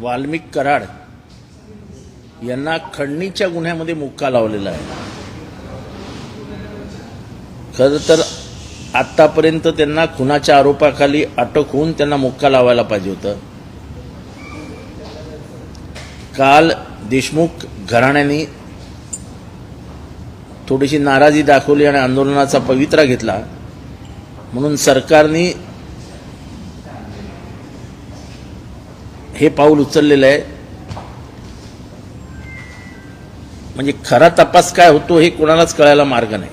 वाल्मिक कराड यांना खंडणीच्या गुन्ह्यामध्ये मुक्का लावलेला आहे. खरं तर आतापर्यंत त्यांना खुनाच्या आरोपाखाली अटक होऊन त्यांना मुक्का लावायला पाहिजे होतं. काल देशमुख घराण्याने थोडीशी नाराजी दाखवली आणि आंदोलनाचा पवित्रा घेतला. म्हणून सरकारने हे पाऊल उचललेलं आहे. म्हणजे खरा तपास काय होतो हे कोणालाच कळायला मार्ग नाही.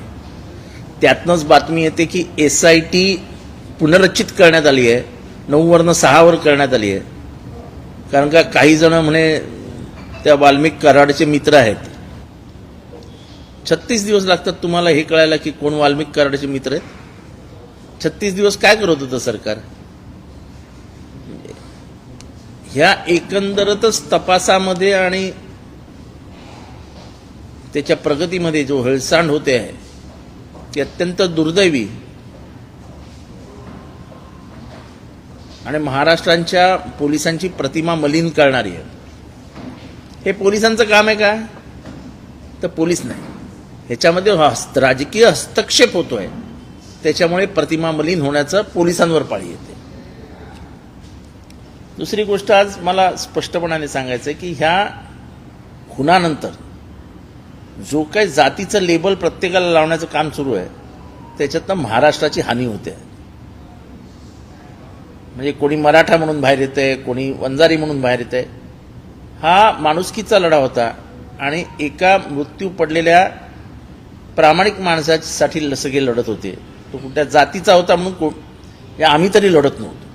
त्यातनंच बातमी येते की एस आय टी पुनर्रचित करण्यात आली आहे. नऊवरनं सहावर करण्यात आली आहे. कारण का काही जण म्हणे त्या वाल्मिक कराडचे मित्र आहेत. छत्तीस दिवस लागतात तुम्हाला हे कळायला की कोण वाल्मिक कराडचे मित्र आहेत? छत्तीस दिवस काय करत होतं सरकार? ह्या एकंदरतच तपासामध्ये आणि त्याच्या प्रगतीमध्ये जो हेळसांड होते आहे ती अत्यंत दुर्दैवी. आणि महाराष्ट्रांच्या पोलिसांची प्रतिमा मलिन करणारी आहे. हे पोलिसांचं काम आहे का? तर पोलीस नाही. ह्याच्यामध्ये हस्त राजकीय हस्तक्षेप होतोय. त्याच्यामुळे प्रतिमा मलिन होण्याचं पोलिसांवर पाळी येते. दुसरी गोष्ट आज मला स्पष्टपणाने सांगायचं आहे की ह्या खुनानंतर जो काही जातीचं लेबल प्रत्येकाला लावण्याचं काम सुरू आहे त्याच्यातनं महाराष्ट्राची हानी होते. म्हणजे कोणी मराठा म्हणून बाहेर येतंय कोणी वंजारी म्हणून बाहेर येतंय. हा माणुसकीचा लढा होता आणि एका मृत्यू पडलेल्या प्रामाणिक माणसासाठी सगळे लढत होते. तो कुठल्या जातीचा होता म्हणून को हे आम्ही तरी लढत नव्हतो.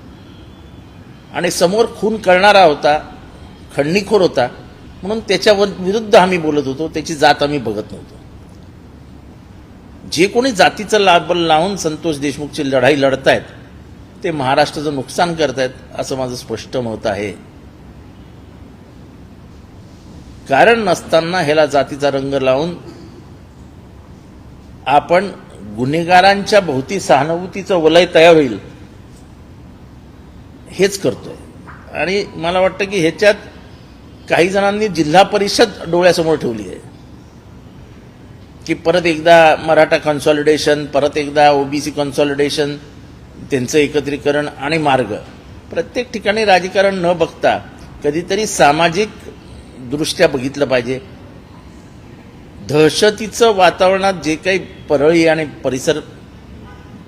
आणि समोर खून करणारा होता खंडणीखोर होता म्हणून त्याच्यावर विरुद्ध आम्ही बोलत होतो त्याची जात आम्ही बघत नव्हतो. जे कोणी जातीचं लाबल लावून संतोष देशमुखची लढाई लढतायत ते महाराष्ट्राचं नुकसान करतायत असं माझं स्पष्ट मत आहे. कारण नसताना ह्याला जातीचा रंग लावून आपण गुन्हेगारांच्या भोवती सहानुभूतीचं वलय तयार होईल हेच करतो आहे आणि मला वाटतं की ह्याच्यात काही जणांनी जिल्हा परिषद डोळ्यासमोर ठेवली आहे. की परत एकदा मराठा कन्सॉलिडेशन परत एकदा ओबीसी कन्सॉलिडेशन त्यांचं एकत्रीकरण आणि मार्ग. प्रत्येक ठिकाणी राजकारण न बघता कधीतरी सामाजिक दृष्ट्या बघितलं पाहिजे. दहशतीचं वातावरणात जे काही परळी आणि परिसर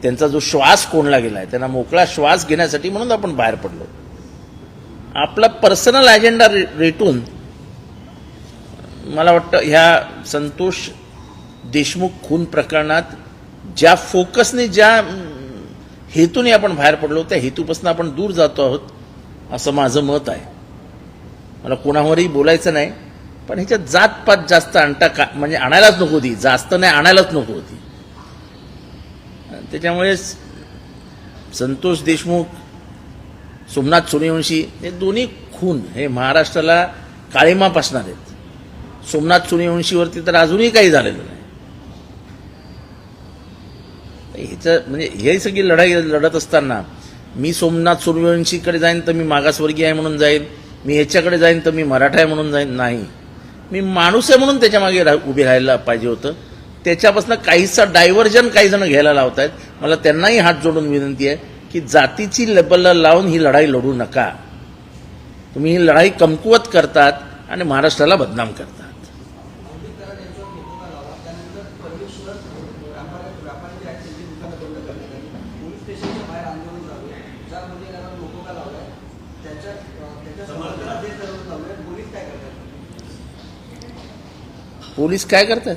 त्यांचा जो श्वास कोणला गेला आहे त्यांना मोकळा श्वास घेण्यासाठी म्हणून आपण बाहेर पडलो. आपला पर्सनल अजेंडा रे रेटून मला वाटतं ह्या संतोष देशमुख खून प्रकरणात ज्या फोकसने ज्या हेतूने आपण बाहेर पडलो त्या हेतूपासून आपण दूर जातो आहोत असं माझं मत आहे. मला कोणावरही बोलायचं नाही पण ह्याच्यात जातपात जास्त आणता का म्हणजे आणायलाच नको होती जास्त नाही आणायलाच नको होती त्याच्यामुळे संतोष देशमुख सोमनाथ सूर्यवंशी हे दोन्ही खून हे महाराष्ट्राला काळीमा पासणार आहेत. सोमनाथ सूर्यवंशीवरती तर अजूनही काही झालेलं नाही. ह्याचं म्हणजे हे सगळी लढाई लढत असताना मी सोमनाथ सूर्यवंशीकडे जाईन तर मी मागासवर्गीय आहे म्हणून जाईन मी ह्याच्याकडे जाईन तर मी मराठा आहे म्हणून जाईन नाही. मी माणूस आहे म्हणून त्याच्यामागे राह उभे राहायला पाहिजे होतं. त्याच्यापासून काहीसा डायव्हर्जन काही जण घ्यायला लावत आहेत मला त्यांनाही हात जोडून विनंती आहे की जातीची लेबल लावून ही लढाई लढू नका. तुम्ही ही लढाई कमकुवत करतात आणि महाराष्ट्राला बदनाम करतात? पोलीस काय करतात?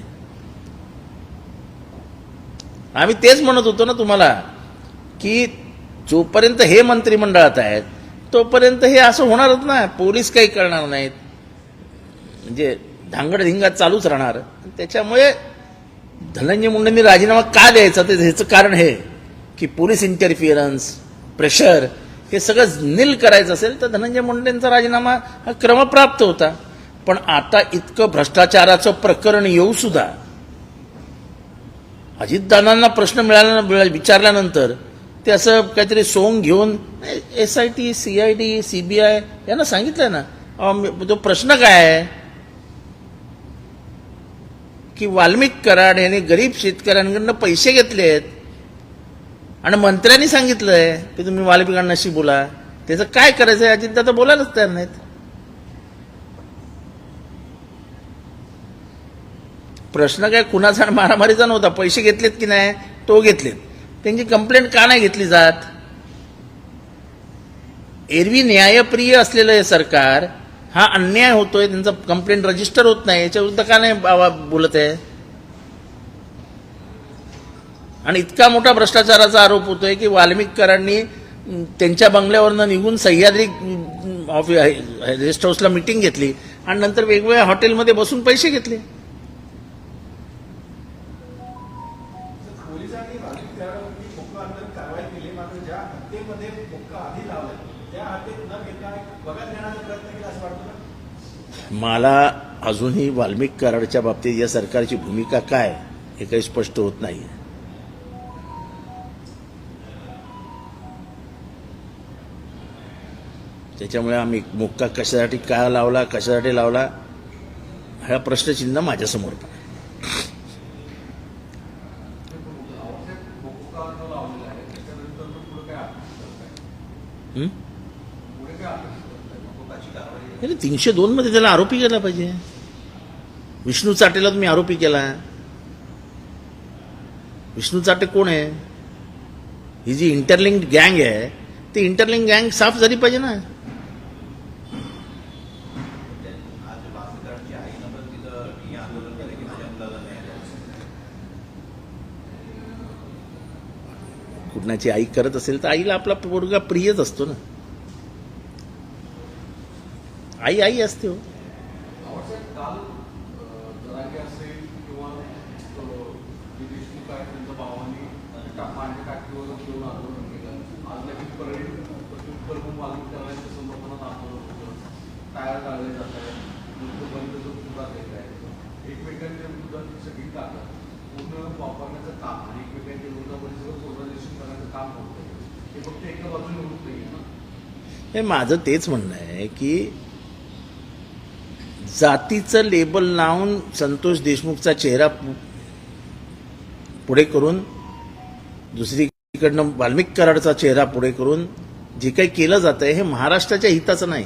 आम्ही तेच म्हणत होतो ना तुम्हाला की जोपर्यंत हे मंत्रिमंडळात आहेत तोपर्यंत हे असं होणारच ना. पोलीस काही करणार नाहीत. म्हणजे धांगडधिंगा चालूच राहणार. त्याच्यामुळे धनंजय मुंडेंनी राजीनामा का द्यायचा? ते ह्याचं कारण हे की पोलीस इंटरफिअरन्स प्रेशर हे सगळं नील करायचं असेल तर धनंजय मुंडेंचा राजीनामा हा क्रमप्राप्त होता. पण आता इतकं भ्रष्टाचाराचं प्रकरण येऊ सुद्धा अजितदादांना प्रश्न मिळाला विचारल्यानंतर ते असं काहीतरी सोंग घेऊन S I T C I D C B I यांना सांगितलं ना तो प्रश्न काय आहे? की वाल्मिक कराड यांनी गरीब शेतकऱ्यांकडनं पैसे घेतले आहेत आणि मंत्र्यांनी सांगितलंय की तुम्ही वाल्मिकांनाशी बोला. त्याचं काय करायचं आहे अजितदादा बोलायलाच तयार नाहीत. प्रश्न काय कुणाचा आणि मारामारीचा नव्हता. पैसे घेतलेत की नाही तो घेतलेत. त्यांची कंप्लेंट का नाही घेतली जात? एरवी न्यायप्रिय असलेलं हे सरकार हा अन्याय होतोय त्यांचा कंप्लेंट रजिस्टर होत नाही याच्याविरुद्ध का नाही बाबा बोलत आहे? आणि इतका मोठा भ्रष्टाचाराचा आरोप होतोय की वाल्मिककरांनी त्यांच्या बंगल्यावरनं निघून सह्याद्री ऑफिस गेस्ट रेस्ट हाऊसला मिटिंग घेतली आणि नंतर वेगवेगळ्या हॉटेलमध्ये बसून पैसे घेतले. मला अजूनही वाल्मिक कराडच्या बाबतीत या सरकारची भूमिका काय हे काही स्पष्ट होत नाही त्याच्यामुळे आम्ही मुक्का कशासाठी का लावला कशासाठी लावला हा प्रश्नचिन्ह माझ्यासमोर पण आहे. मोक्का जो लावलेला आहे त्याच्यानंतर मग पुढे काय अपेक्षा करताय हं? पुढे काय अपेक्षा करताय नाही तीनशे दोनमध्ये त्याला आरोपी केला पाहिजे. विष्णू चाटेला तुम्ही आरोपी केला विष्णू चाटे कोण आहे? ही जी इंटरलिंक्ड गँग आहे ती इंटरलिंक गँग साफ झाली पाहिजे ना. कुणाची आई करत असेल तर आईला आपला पोरगा प्रियच असतो ना. आई आई असते हो. हे माझं तेच म्हणणं आहे की जातीचं लेबल लावून संतोष देशमुखचा चेहरा पुढे करून दुसरीकडनं वाल्मिक कराडचा चेहरा पुढे करून जे काही केलं जात आहे हे महाराष्ट्राच्या हिताचं नाही.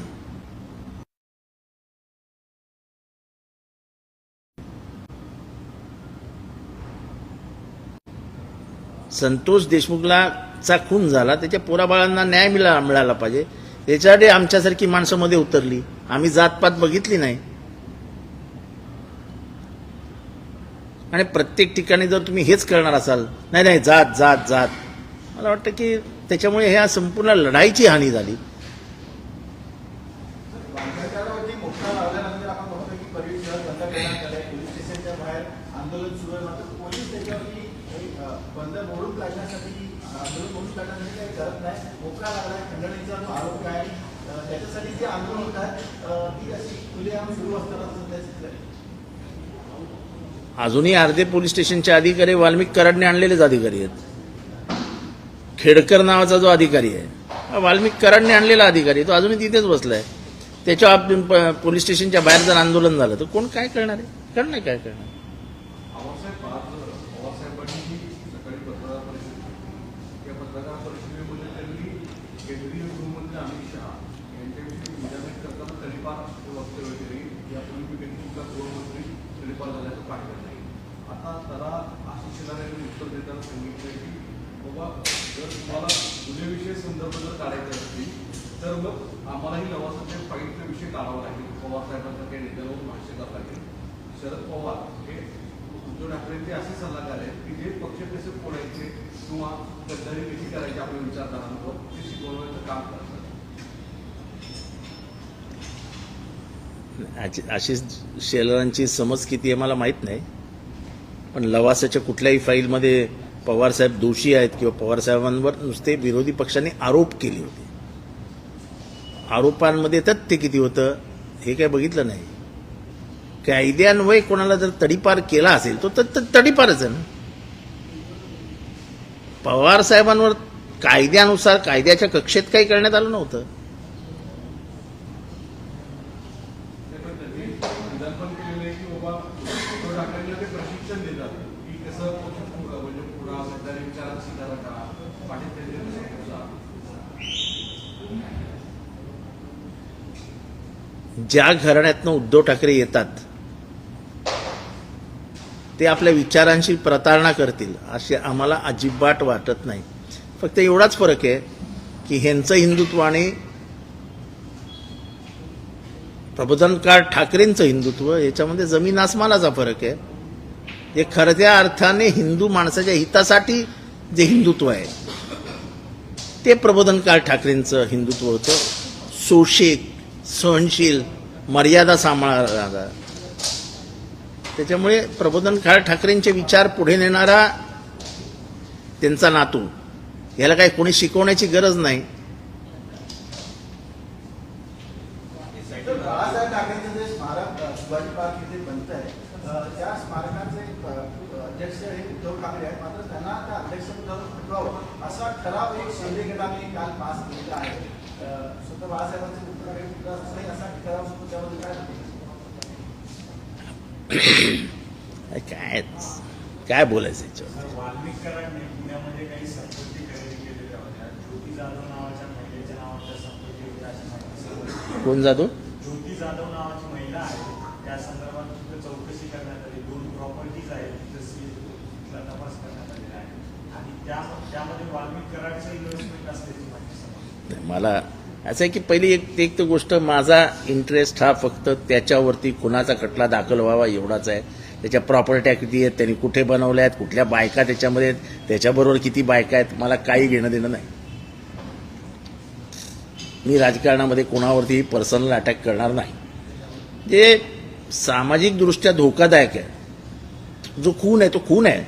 संतोष देशमुखला चा खून झाला त्याच्या पोराबाळांना न्याय मिळाला मिळाला पाहिजे. त्याच्यासाठी आमच्यासारखी माणसं मध्ये उतरली. आम्ही जातपात बघितली नाही. आणि प्रत्येक ठिकाणी जर तुम्ही हेच करणार असाल नाही नाही जात जात जात. मला वाटतं की त्याच्यामुळे ह्या संपूर्ण लढाईची हानी झाली. त्याच्यासाठी जे आंदोलन होत आहे ती अशी खुलेआम सुरू असताना अजूनही अर्धे पोलीस स्टेशनचे अधिकारी वाल्मिक कराडने आणलेलेच अधिकारी आहेत. खेडकर नावाचा जो अधिकारी आहे वाल्मिक कराडने आणलेला अधिकारी आहे तो अजूनही तिथेच बसलाय. त्याच्या प- पोलीस स्टेशनच्या बाहेर जर आंदोलन झालं तर कोण काय करणार आहे? करणार काय करणार? पाहिलं नाही. आता त्याला आशिष शेलार उत्तर देताना सांगितलं की बाबा जर तुम्हाला जुने संदर्भ जर काढायचे असतील तर मग आम्हालाही लवासाच्या फाईटचा विषय काढावा लागेल. पवारसाहेबांचा काही नेत्यावर भाष्य करावं लागेल शरद पवार हे उद्धव ठाकरेंचे असे सल्लागार आहेत की जे पक्ष कसे फोडायचे किंवा गद्दारी कशी करायची आपल्या विचारधारांवर ते शिकवण्याचं काम करतात. आशिष शेलारांची समज किती आहे मला माहीत नाही. पण लवासाच्या कुठल्याही फाईलमध्ये पवारसाहेब दोषी आहेत किंवा पवारसाहेबांवर नुसते विरोधी पक्षाने आरोप केले होते. आरोपांमध्ये तथ्य किती होतं हे काय बघितलं नाही. कायद्यान्वये कोणाला जर तडीपार केला असेल तो तर तडीपारच आहे ना. पवार साहेबांवर कायद्यानुसार कायद्याच्या कक्षेत काही करण्यात आलं नव्हतं ते पण त्यांनी विधान पण केलेलं आहे की बाबा उद्धव ठाकरेंना ते प्रशिक्षण देतात की कसं पुढं म्हणजे पुढा मतदारी विचारात सुधारा करा पाटील त्यांचे कसं पुढचा ज्या घराण्यातनं उद्धव ठाकरे येतात ते आपल्या विचारांशी प्रतारणा करतील असे आम्हाला अजिबात वाटत नाही. फक्त एवढाच फरक आहे की ह्यांचं हिंदुत्व आणि प्रबोधनकार ठाकरेंचं हिंदुत्व याच्यामध्ये जमीन आसमानाचा फरक आहे. हे खऱ्या अर्थाने हिंदू माणसाच्या हितासाठी जे हिंदुत्व आहे ते प्रबोधनकार ठाकरेंचं हिंदुत्व होतं. सोशिक सहनशील मर्यादा सांभाळणारा त्याच्यामुळे प्रबोधन काळ ठाकरेंचे विचार पुढे नेणारा त्यांचा नातू. याला काही कोणी शिकवण्याची गरज नाही. असा ठराव एक शिंदे गटाने काल पास केलेला आहे. स्वतः बाळासाहेबांचे नाही असा त्यामध्ये काय? काय काय बोलायचं याच्यावर? पुण्यामध्ये काही संपत्ती खरेदी केलेल्या होत्या. ज्योती जाधव नावाच्या महिलेच्या नावाच्या संपत्ती होत्या अशी माहिती समजली. कोण जातो ज्योती जाधव नावाची महिला आहे. त्या संदर्भात तिथं चौकशी करण्यात आली. दोन प्रॉपर्टीज आहेत तिथं सी तपास करण्यात आलेला आहे. आणि त्या त्यामध्ये वाल्मिक कराडचं इन्व्हेस्टमेंट असल्याची माहिती नाही, मला असं आहे की पहिली एक एक तर गोष्ट माझा इंटरेस्ट हा फक्त त्याच्यावरती कुणाचा खटला दाखल व्हावा एवढाच आहे. त्याच्या प्रॉपर्ट्या किती आहेत त्यांनी कुठे बनवल्या आहेत कुठल्या बायका त्याच्यामध्ये आहेत त्याच्याबरोबर किती बायका आहेत मला काही घेणं देणं नाही. मी राजकारणामध्ये कोणावरतीही पर्सनल अटॅक करणार नाही. जे सामाजिकदृष्ट्या धोकादायक आहे जो खून आहे तो खून आहे.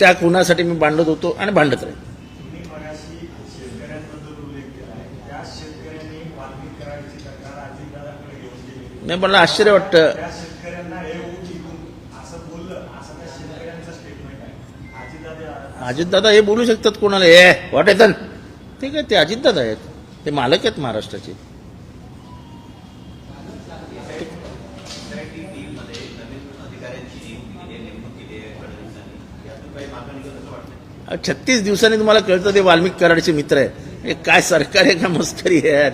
त्या खुनासाठी मी भांडत होतो आणि भांडत राहील तुम्ही मगाशी शेतकऱ्यांबद्दल उल्लेख केला आहे त्या शेतकऱ्यांनी वाल्मिक कराडची तक्रार अजितदादाकडे घेऊन गेली नाही मला आश्चर्य वाटतं. त्या शेतकऱ्यांना हे ऊस विकून असं बोललं असं त्या शेतकऱ्यांचं स्टेटमेंट आहे. अजितदादा अजितदादा हे बोलू शकतात कोणाला? ए वाट येतं ठीक आहे ते अजितदादा आहेत. ते मालक आहेत महाराष्ट्राचे. छत्तीस दिवसांनी तुम्हाला कळतं ते वाल्मिक कराडचे मित्र आहे हे काय सरकार आहे का मस्करी आहे यार.